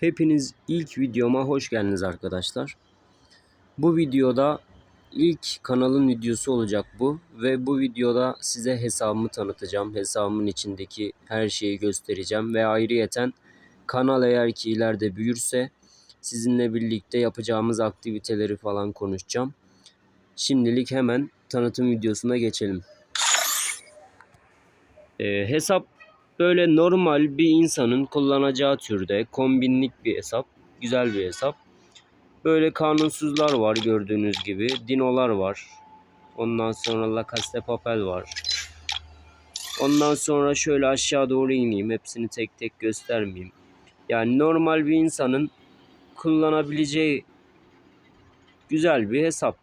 Hepiniz ilk videoma hoş geldiniz arkadaşlar. Bu videoda ilk kanalın videosu olacak bu ve bu videoda size hesabımı tanıtacağım. Hesabımın içindeki her şeyi göstereceğim ve ayrıyeten kanal eğer ki ileride büyürse sizinle birlikte yapacağımız aktiviteleri falan konuşacağım. Şimdilik hemen tanıtım videosuna geçelim. Ee, hesap böyle normal bir insanın kullanacağı türde kombinlik bir hesap. Güzel bir hesap. Böyle kanunsuzlar var gördüğünüz gibi. Dinolar var. Ondan sonra La Casa de Papel var. Ondan sonra şöyle aşağı doğru ineyim. Hepsini tek tek göstermeyeyim. Yani normal bir insanın kullanabileceği güzel bir hesap.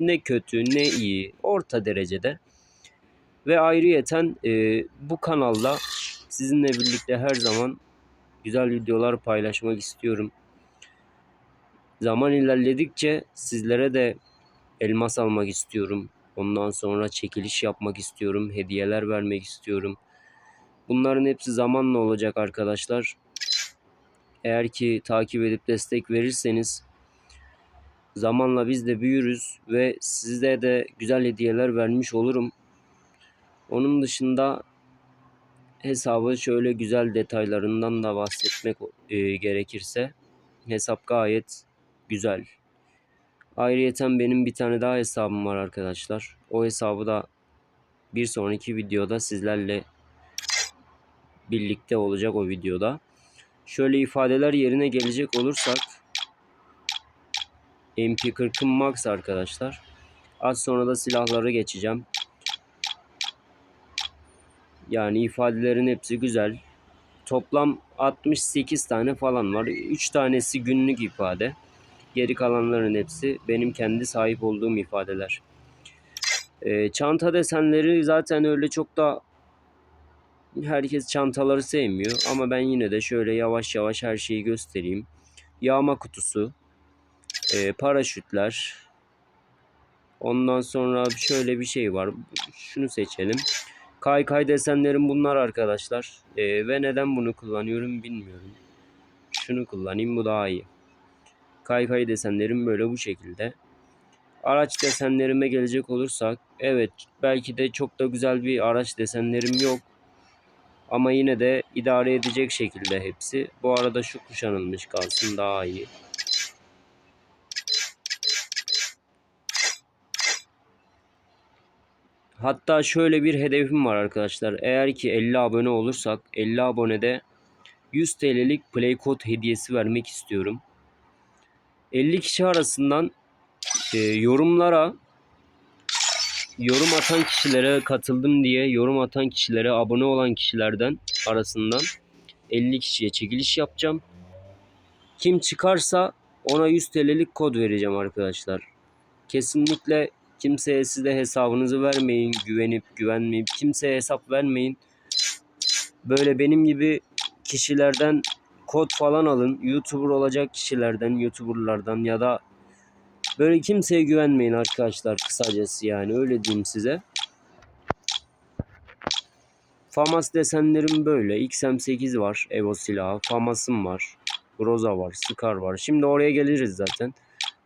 Ne kötü ne iyi. Orta derecede. Ve ayrıyeten e, bu kanalda sizinle birlikte her zaman güzel videolar paylaşmak istiyorum. Zaman ilerledikçe sizlere de elmas almak istiyorum. Ondan sonra çekiliş yapmak istiyorum. Hediyeler vermek istiyorum. Bunların hepsi zamanla olacak arkadaşlar. Eğer ki takip edip destek verirseniz zamanla biz de büyürüz ve size de güzel hediyeler vermiş olurum. Onun dışında hesabı şöyle güzel detaylarından da bahsetmek e, gerekirse hesap gayet güzel. Ayrıyeten benim bir tane daha hesabım var arkadaşlar. O hesabı da bir sonraki videoda sizlerle birlikte olacak o videoda. Şöyle ifadeler yerine gelecek olursak MP40'ım max arkadaşlar. Az sonra da silahlara geçeceğim. Yani ifadelerin hepsi güzel. Toplam 68 tane falan var. 3 tanesi günlük ifade. Geri kalanların hepsi benim kendi sahip olduğum ifadeler. Ee, çanta desenleri zaten öyle çok da herkes çantaları sevmiyor. Ama ben yine de şöyle yavaş yavaş her şeyi göstereyim. Yağma kutusu, e, paraşütler. Ondan sonra şöyle bir şey var. Şunu seçelim. Kaykay desenlerim bunlar arkadaşlar. Ee, ve neden bunu kullanıyorum bilmiyorum. Şunu kullanayım bu daha iyi. Kaykay desenlerim böyle bu şekilde. Araç desenlerime gelecek olursak evet belki de çok da güzel bir araç desenlerim yok. Ama yine de idare edecek şekilde hepsi. Bu arada şu kuşanılmış kalsın daha iyi. Hatta şöyle bir hedefim var arkadaşlar. Eğer ki 50 abone olursak 50 abonede 100 TL'lik play code hediyesi vermek istiyorum. 50 kişi arasından e, yorumlara yorum atan kişilere katıldım diye yorum atan kişilere abone olan kişilerden arasından 50 kişiye çekiliş yapacağım. Kim çıkarsa ona 100 TL'lik kod vereceğim arkadaşlar. Kesinlikle Kimseye size hesabınızı vermeyin. Güvenip güvenmeyip kimseye hesap vermeyin. Böyle benim gibi kişilerden kod falan alın. YouTuber olacak kişilerden, YouTuber'lardan ya da böyle kimseye güvenmeyin arkadaşlar kısacası yani öyle diyeyim size. Famas desenlerim böyle. XM8 var. Evo silahı. Famas'ım var. Roza var. Scar var. Şimdi oraya geliriz zaten.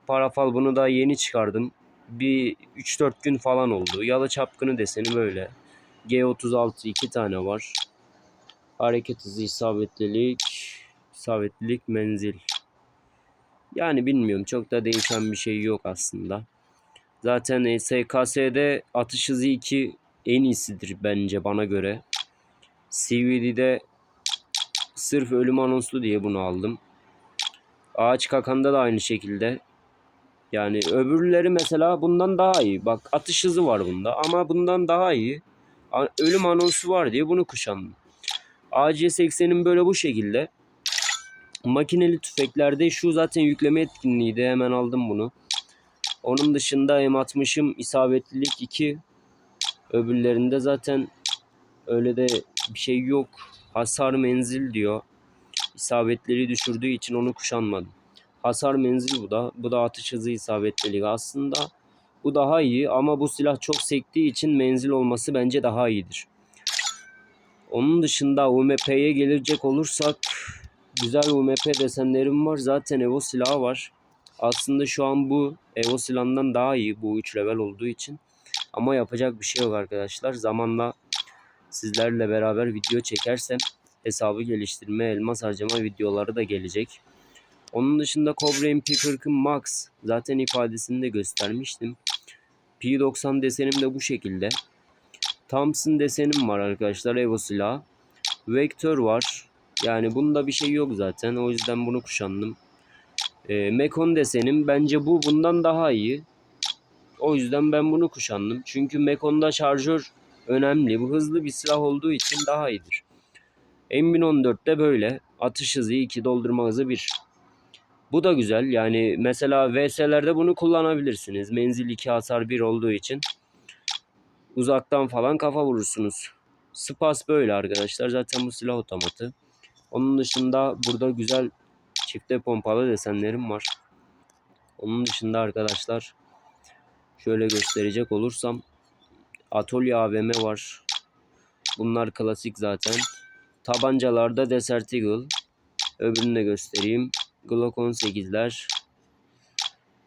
Parafal bunu da yeni çıkardım bir 3-4 gün falan oldu. Yalı çapkını deseni böyle. G36 iki tane var. Hareket hızı isabetlilik, isabetlilik menzil. Yani bilmiyorum çok da değişen bir şey yok aslında. Zaten SKS'de atış hızı 2 en iyisidir bence bana göre. CVD'de sırf ölüm anonslu diye bunu aldım. Ağaç kakanda da aynı şekilde yani öbürleri mesela bundan daha iyi. Bak atış hızı var bunda ama bundan daha iyi. Ölüm anonsu var diye bunu kuşandım. AC-80'in böyle bu şekilde. Makineli tüfeklerde şu zaten yükleme etkinliğiydi. Hemen aldım bunu. Onun dışında M60'ım isabetlilik 2. Öbürlerinde zaten öyle de bir şey yok. Hasar menzil diyor. İsabetleri düşürdüğü için onu kuşanmadım. Hasar menzil bu da. Bu da atış hızı isabetlilik. Aslında bu daha iyi ama bu silah çok sektiği için menzil olması bence daha iyidir. Onun dışında UMP'ye gelecek olursak güzel UMP desenlerim var. Zaten Evo silahı var. Aslında şu an bu Evo silahından daha iyi bu 3 level olduğu için. Ama yapacak bir şey yok arkadaşlar. Zamanla sizlerle beraber video çekersem hesabı geliştirme, elmas harcama videoları da gelecek. Onun dışında Cobra MP40'ın Max zaten ifadesini de göstermiştim. P90 desenim de bu şekilde. Thompson desenim var arkadaşlar Evo silahı. Vektör var. Yani bunda bir şey yok zaten. O yüzden bunu kuşandım. E, Mekon desenim bence bu bundan daha iyi. O yüzden ben bunu kuşandım. Çünkü Mekon'da şarjör önemli. Bu hızlı bir silah olduğu için daha iyidir. M1014'te böyle. Atış hızı 2, doldurma hızı 1. Bu da güzel. Yani mesela VS'lerde bunu kullanabilirsiniz. Menzil 2, hasar 1 olduğu için. Uzaktan falan kafa vurursunuz. Spas böyle arkadaşlar. Zaten bu silah otomatı. Onun dışında burada güzel çifte pompalı desenlerim var. Onun dışında arkadaşlar şöyle gösterecek olursam Atölye AVM var. Bunlar klasik zaten. Tabancalarda Desert Eagle. Öbürünü de göstereyim. Glock 18'ler.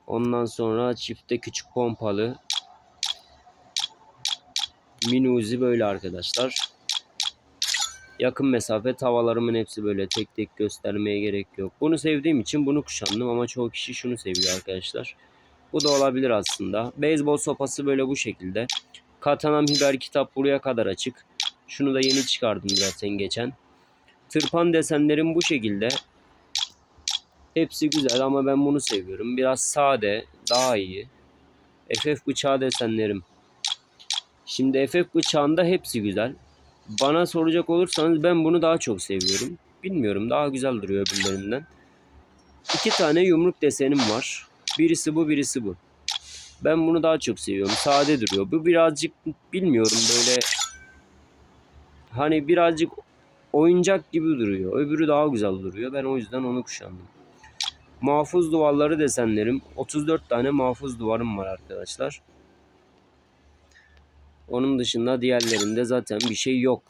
Ondan sonra çifte küçük pompalı. Mini Uzi böyle arkadaşlar. Yakın mesafe tavalarımın hepsi böyle tek tek göstermeye gerek yok. Bunu sevdiğim için bunu kuşandım ama çoğu kişi şunu seviyor arkadaşlar. Bu da olabilir aslında. Beyzbol sopası böyle bu şekilde. Katanam Hiber kitap buraya kadar açık. Şunu da yeni çıkardım zaten geçen. Tırpan desenlerim bu şekilde. Hepsi güzel ama ben bunu seviyorum. Biraz sade, daha iyi. FF bıçağı desenlerim. Şimdi FF bıçağında hepsi güzel. Bana soracak olursanız ben bunu daha çok seviyorum. Bilmiyorum daha güzel duruyor öbürlerinden. İki tane yumruk desenim var. Birisi bu birisi bu. Ben bunu daha çok seviyorum. Sade duruyor. Bu birazcık bilmiyorum böyle hani birazcık oyuncak gibi duruyor. Öbürü daha güzel duruyor. Ben o yüzden onu kuşandım. Mahfuz duvarları desenlerim. 34 tane mahfuz duvarım var arkadaşlar. Onun dışında diğerlerinde zaten bir şey yok.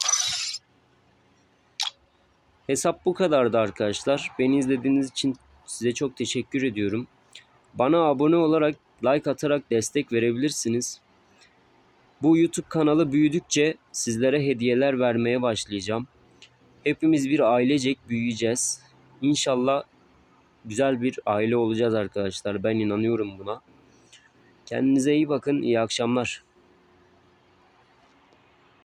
Hesap bu kadardı arkadaşlar. Beni izlediğiniz için size çok teşekkür ediyorum. Bana abone olarak, like atarak destek verebilirsiniz. Bu YouTube kanalı büyüdükçe sizlere hediyeler vermeye başlayacağım. Hepimiz bir ailecek büyüyeceğiz. İnşallah güzel bir aile olacağız arkadaşlar. Ben inanıyorum buna. Kendinize iyi bakın. İyi akşamlar.